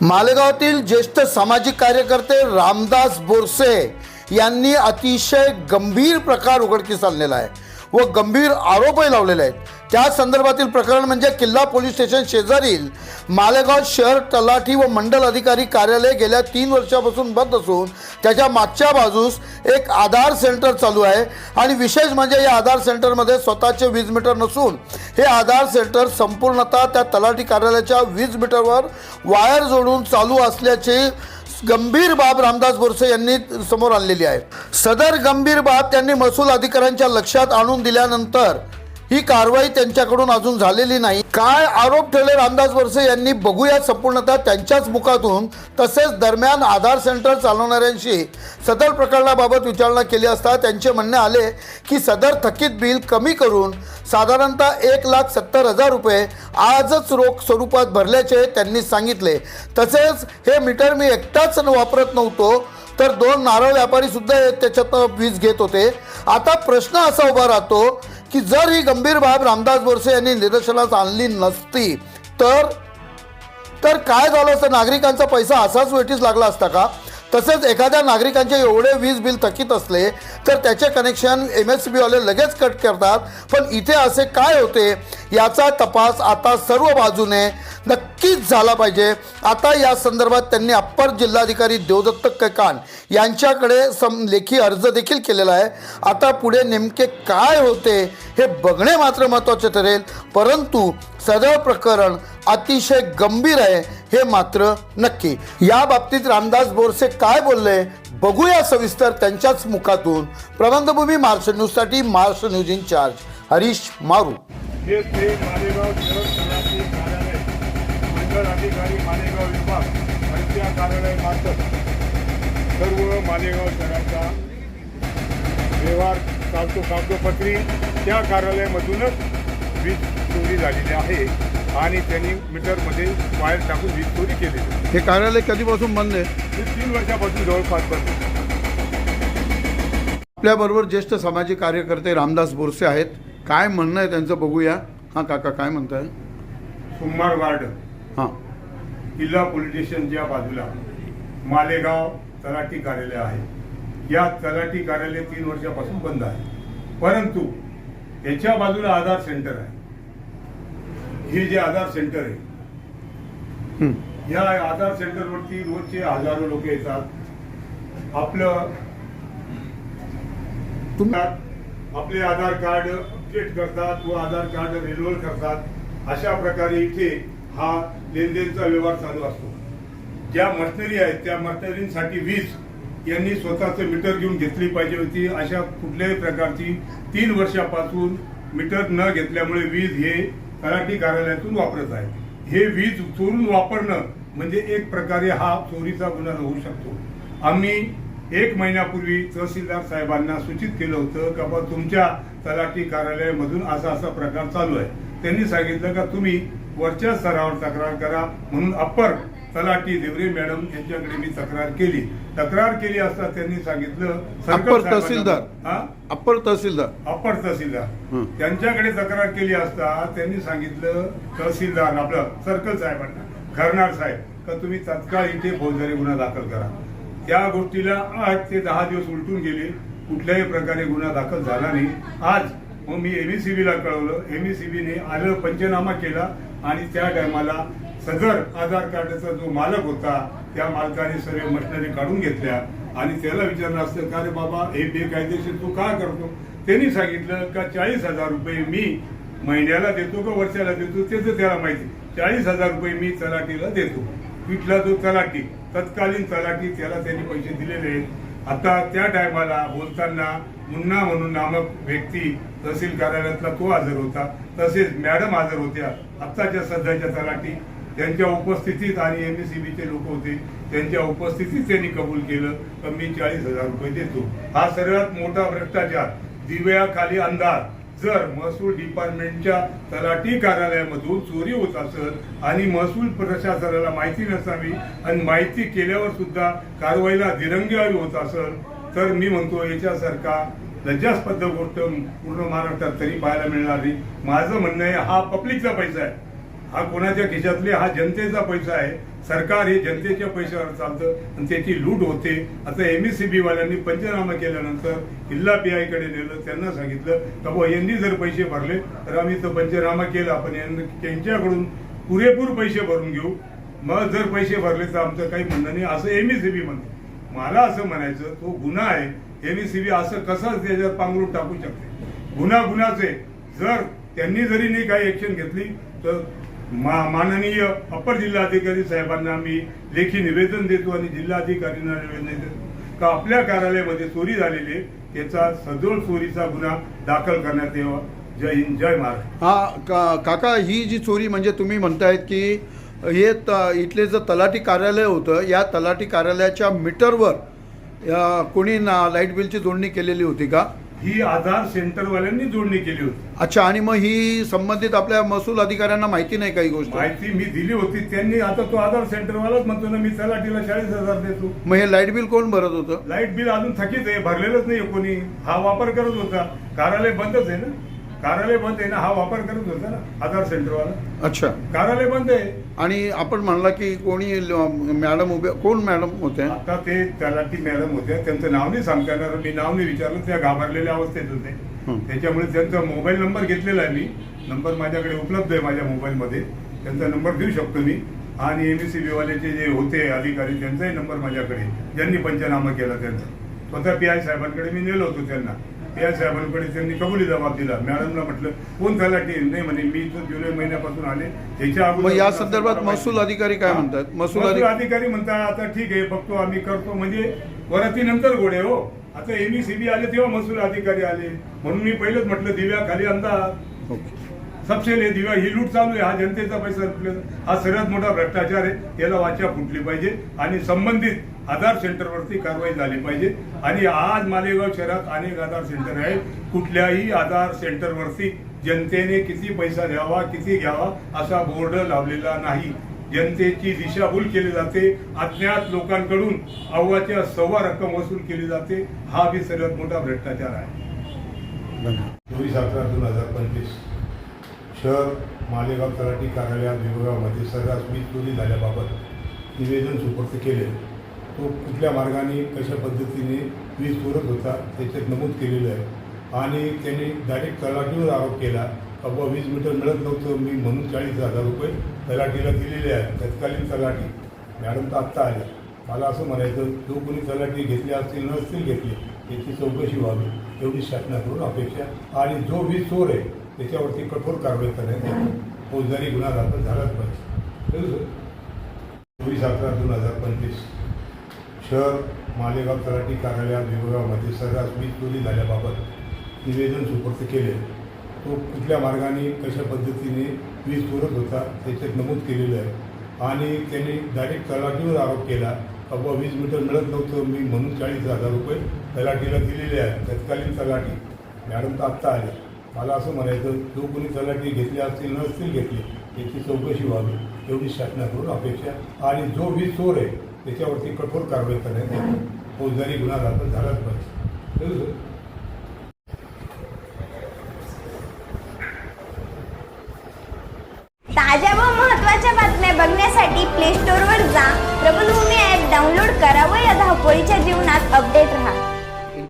मालेगावातील ज्येष्ठ सामाजिक कार्यकर्ते रामदास बोरसे यांनी अतिशय गंभीर प्रकार उघडकीस आणलेला आहे व गंभीर आरोपही लावलेले आहेत. त्या संदर्भातील प्रकरण म्हणजे किल्ला पोलीस स्टेशन शेजारील मालेगाव शहर तलाठी व मंडल अधिकारी कार्यालय गेल्या तीन वर्षापासून बंद असून त्याच्या मागच्या बाजूस एक आधार सेंटर चालू आहे. आणि विशेष म्हणजे या आधार सेंटरमध्ये स्वतःचे वीज मीटर नसून हे आधार सेंटर संपूर्णतः त्या तलाठी कार्यालयाच्या वीज मीटरवर वायर जोडून चालू असल्याचे गंभीर बाब रामदास बोरसे यांनी समोर आणलेली आहे. सदर गंभीर बाब त्यांनी महसूल अधिकाऱ्यांच्या लक्षात आणून दिल्यानंतर ही कारवाई त्यांच्याकडून अजून झालेली नाही. काय आरोप ठेवले रामदास वरसे यांनी बघूया संपूर्णतः त्यांच्याच मुखातून. तसेच दरम्यान आधार सेंटर चालवणाऱ्यांशी सदर प्रकरणाबाबत विचारणा केली असता त्यांचे म्हणणे आले की सदर थकीत बिल कमी करून साधारणतः एक लाख सत्तर हजार रुपये आजच रोख स्वरूपात भरल्याचे त्यांनी सांगितले. तसेच हे मीटर मी एकटाच वापरत नव्हतो तर दोन नारळ व्यापारी सुद्धा त्याच्यात वीज घेत होते. आता प्रश्न असा उभा राहतो की जर ही गंभीर बाब रामदास बोरसे यांनी निदर्शनास आणली नसती तर तर काय झालं असतं? नागरिकांचा पैसा असाच वेटीस लागला असता का? तसेच एखाद्या नागरिकांचे एवढे वीज बिल थकीत असले तर त्याचे कनेक्शन एम एस बीवाले लगेच कट करतात. पण इथे असे काय होते? याचा तपास आता सर्व बाजूने नक्की नक्कीच झाला पाहिजे. आता या संदर्भात त्यांनी अप्पर जिल्हाधिकारी देवदत्त कैकान यांच्याकडे सम लेखी अर्ज देखील केलेला आहे. आता पुढे नेमके काय होते हे बघणे मात्र महत्त्वाचे ठरेल. परंतु सदळ प्रकरण अतिशय गंभीर आहे हे मात्र नक्की. या बाबतीत रामदास बोरसे काय बोलले? बघूया सविस्तर त्यांच्याच मुखातून. प्रबंधभूमी महाराष्ट्र न्यूजसाठी Maharashtra news in charge. Harish Maru हे ते मालेगाव शहर तलाठी कार्यालय मंडळ अधिकारी मालेगाव विभाग आणि त्या कार्यालयामार्फत सर्व मालेगाव शहराचा व्यवहार चालतो कागदोपत्री त्या कार्यालयामधूनच वीज चोरी झालेली आहे आणि त्यांनी मीटरमध्ये वायर टाकून वीज चोरी आहे. हे कार्यालय कधीपासून बंद आहे? हे तीन वर्षापासून जवळपास बंद आहे. आपल्याबरोबर ज्येष्ठ सामाजिक कार्यकर्ते रामदास बोरसे आहेत. काय म्हणणं आहे त्यांचं बघूया. हां काका काय म्हणताय? सोमवार वार्ड. किल्ला पोलीस स्टेशनच्या बाजूला मालेगाव तलाठी कार्यालय आहे. या तलाठी कार्यालय तीन वर्षापासून बंद आहे. परंतु याच्या बाजूला आधार सेंटर आहे. हे जे आधार सेंटर आहे हं. या आधार सेंटरवरती रोजचे हजारो लोक येतात. आपलं आपले आधार कार्ड अपडेट करतात व आधार कार्ड रिन्युअल करतात. अशा प्रकारे इथे हा लेनदेनचा व्यवहार चालू असतो. ज्या मशनरी आहेत त्या मशनरींसाठी वीज यांनी स्वतःचं मीटर घेऊन घेतली पाहिजे होती. अशा कुठल्याही प्रकारची तीन वर्षापासून मीटर न घेतल्यामुळे वीज हे तलाठी कार्यालयातून वापरत आहे. हे वीज चोरून वापरणं म्हणजे एक प्रकारे हा चोरीचा गुन्हा होऊ शकतो. आम्ही एक महिन्यापूर्वी तहसीलदार साहेबांना सूचित केलं होतं का बा तुमच्या तलाठी कार्यालयामधून असा असा प्रकार चालू आहे. त्यांनी सांगितलं का तुम्ही वरच्या स्तरावर तक्रार करा म्हणून अप्पर तलाठी देवरे मॅडम यांच्याकडे मी तक्रार केली. तक्रार केली असता त्यांनी सांगितलं अप्पर तहसीलदार. हा? अप्पर तहसीलदार. अप्पर तहसीलदार. त्यांच्याकडे तक्रार केली असता त्यांनी सांगितलं तहसीलदार आपलं सर्कल साहेबांना खरनार साहेब का तुम्ही तत्काळ इथे फौजदारी गुन्हा दाखल करा. त्या गोष्टीला आठ ते दहा दिवस उलटून गेले. कुठल्याही प्रकारे गुन्हा दाखल झाला नाही. आज मग मी एमईसीबीला कळवलं. एमईसीबीने आलं पंचनामा केला. आणि त्या टायमाला सदर आधार कार्डचा जो मालक होता त्या मालकाने सर्व मशनरी काढून घेतल्या. आणि त्याला विचारलं असतं का रे बाबा हे बेकायदेशीर तू का करतो? त्यांनी सांगितलं का चाळीस हजार रुपये मी महिन्याला देतो का वर्षाला देतो? त्याचं त्याला माहिती. चाळीस हजार रुपये मी तलाटीला देतो. तिथला जो तलाटी तत्कालीन तलाटी त्याला त्यांनी पैसे दिलेले आहेत. आता त्या टायमाला बोलताना मुन्ना म्हणून नामक व्यक्ती तहसील कार्यालयातला तो हजर होता. तसेच मॅडम हजर होत्या. आत्ताच्या सध्याच्या तलाठी. त्यांच्या उपस्थितीत आणि एम एस सी बीचे लोक होते. त्यांच्या उपस्थितीत त्यांनी कबूल केलं. तर मी चाळीस हजार रुपये देतो. हा सर्वात मोठा भ्रष्टाचार. दिव्याखाली अंधार. जर महसूल डिपार्टमेंटच्या तलाठी कार्यालयामधून चोरी होत असेल आणि महसूल प्रशासनाला माहिती नसावी आणि माहिती केल्यावर सुद्धा कारवाईला दिरंगावी होत असेल तर मी म्हणतो याच्यासारखा लज्जास्पद गोष्ट पूर्ण महाराष्ट्रात तरी पाहायला मिळणार. नाही माझं म्हणणं आहे हा पब्लिकचा पैसा आहे. हा कोणाच्या खिशातले हा जनतेचा पैसा आहे. सरकार हे जनतेच्या पैशावर चालतं आणि त्याची लूट होते. आता एम एस सी बी वाल्यांनी पंचनामा केल्यानंतर किल्ला पी कडे नेलं त्यांना सांगितलं का बुवा यांनी जर पैसे भरले तर आम्ही तो पंचनामा केला. पण त्यांच्याकडून पुरेपूर पैसे भरून घेऊ. मग जर पैसे भरले तर आमचं काही म्हणणं नाही. असं एम एस सी बी म्हणते. मला असं म्हणायचं तो गुन्हा आहे एम एस सी बी असं कसं त्याच्यात पांघरून टाकू शकते? गुन्हा गुन्हाचे. जर त्यांनी जरी नाही काही ऍक्शन घेतली तर मा माननीय अपर जिल्हाधिकारी साहेबांना मी लेखी निवेदन देतो आणि जिल्हाधिकाऱ्यांना निवेदन देतो. का आपल्या कार्यालयामध्ये चोरी झालेली आहे त्याचा सदोष चोरीचा गुन्हा दाखल करण्यात यावा. जय हिंद जय महाराज हा का काका ही जी चोरी म्हणजे तुम्ही म्हणतायत की हे त इथले जे तलाठी कार्यालय होतं या तलाठी कार्यालयाच्या मीटरवर कोणी ना लाइट बिलची जोडणी केलेली होती का? ही आधार सेंटरवाल्यांनी जोडणी केली होती. अच्छा आणि मग ही संबंधित आपल्या महसूल अधिकाऱ्यांना माहिती नाही काही गोष्ट? माहिती मी दिली होती त्यांनी आता तो आधार सेंटरवालाच म्हणतो ना मी तलाठीला चाळीस हजार देतो. मग हे लाइट बिल कोण भरत होतं? लाइट बिल अजून थकीत आहे भरलेलंच नाही कोणी. हा वापर करत होता. कार्यालय बंदच आहे ना. कार्यालय बंद आहे ना हा वापर करत होता ना आधार सेंटरवाला. अच्छा. कार्यालय बंद आहे. आणि आपण म्हणला की कोणी ल- मॅडम उभे कोण मॅडम होत्या? आता ते तलाठी मॅडम होत्या. त्यांचं नाव नाही सांगता येणार. मी नाव नाही विचारलं. त्या घाबरलेल्या अवस्थेत होते. त्याच्यामुळे त्यांचा मोबाईल नंबर घेतलेला आहे मी. नंबर माझ्याकडे उपलब्ध आहे माझ्या मोबाईलमध्ये. त्यांचा नंबर देऊ शकतो मी. आणि एम एस वालेचे जे होते अधिकारी त्यांचाही नंबर माझ्याकडे. आहे. ज्यांनी पंचनामा केला त्यांचा. स्वतः पी आय साहेबांकडे मी नेलो होतो त्यांना. आय साहेबांकडे त्यांनी कबुली जबाब दिला. मॅडमला म्हटलं कोण तलाठी नाही म्हणे मी तर जुलै महिन्यापासून आले. त्याच्या अगोदर या संदर्भात महसूल अधिकारी काय. म्हणतात? महसूल अधिकारी म्हणतात आता ठीक आहे बघतो आम्ही करतो. म्हणजे वरातीनंतर गोडे हो. आता एमईसीबी आले तेव्हा महसूल अधिकारी आले. म्हणून मी पहिलेच म्हटलं दिव्याखाली अंदाज ओके. सबसे ले दिव्या ही लूट चालू आहे हा जनतेचा पैसा हा सर्वात मोठा भ्रष्टाचार आहे याला वाचा फुटली पाहिजे आणि संबंधित आधार सेंटरवरती कारवाई झाली पाहिजे. आणि आज मालेगाव शहरात अनेक आधार सेंटर आहेत. कुठल्याही आधार सेंटरवरती जनतेने किती पैसा द्यावा किती घ्यावा असा बोर्ड लावलेला नाही. जनतेची दिशाभूल केली जाते. अज्ञात लोकांकडून अव्वाच्या सव्वा रक्कम वसूल केली जाते. हा बी सर्वात मोठा भ्रष्टाचार आहे. चोवीस अकरा दोन हजार पंचवीस. शहर मालेगाव तलाठी कार्यालयात विभागामध्ये सर्रास वीज चोरी झाल्याबाबत निवेदन सुपूर्द केले. तो कुठल्या मार्गाने कशा पद्धतीने वीज चोरत होता त्याच्यात नमूद केलेलं आहे. आणि त्यांनी डायरेक्ट तलाठीवर आरोप केला का बुवा वीज मीटर मिळत नव्हतं मी म्हणून चाळीस हजार रुपये तलाठीला दिलेले आहेत तत्कालीन तलाठी. मॅडम तर आत्ता आल्या मला असं म्हणायचं जो कोणी तलाठी घेतली असतील नसतील घेतली याची चौकशी व्हावी. एवढी शासनाकडून अपेक्षा. आणि जो वीज चोर आहे त्याच्यावरती कठोर कारवाई करण्यात फौजदारी गुन्हा दाखल झालाच पाहिजे. हो, कळलं अकरा दोन हजार पंचवीस. शहर मालेगाव तलाठी कार्यालय विभागामध्ये सर्रास वीज चोरी झाल्याबाबत निवेदन सुपूर्द केले. तो कुठल्या मार्गाने कशा पद्धतीने वीज चोरत होता त्याच्यात नमूद केलेलं आहे. आणि त्यांनी डायरेक्ट तलाठीवर आरोप केला अबा वीज मीटर मिळत नव्हतं मी म्हणून चाळीस हजार रुपये तलाठीला दिलेले आहेत तत्कालीन तलाठी. मॅडम तर आत्ता आले. मला असं म्हणायचं जो कोणी तलाठी घेतले असतील नसतील घेतले याची चौकशी व्हावी एवढी शासनाकडून अपेक्षा. आणि जो वीज चोर आहे त्याच्यावरती कठोर कारवाई करण्यात यावी फौजदारी गुन्हा दाखल झालाच पाहिजे. ताज्या व महत्त्वाच्या बातम्या बघण्यासाठी प्ले स्टोअरवर जा. प्रबलभूमी ॲप डाउनलोड करा व या धावपळीच्या जीवनात अपडेट राहा.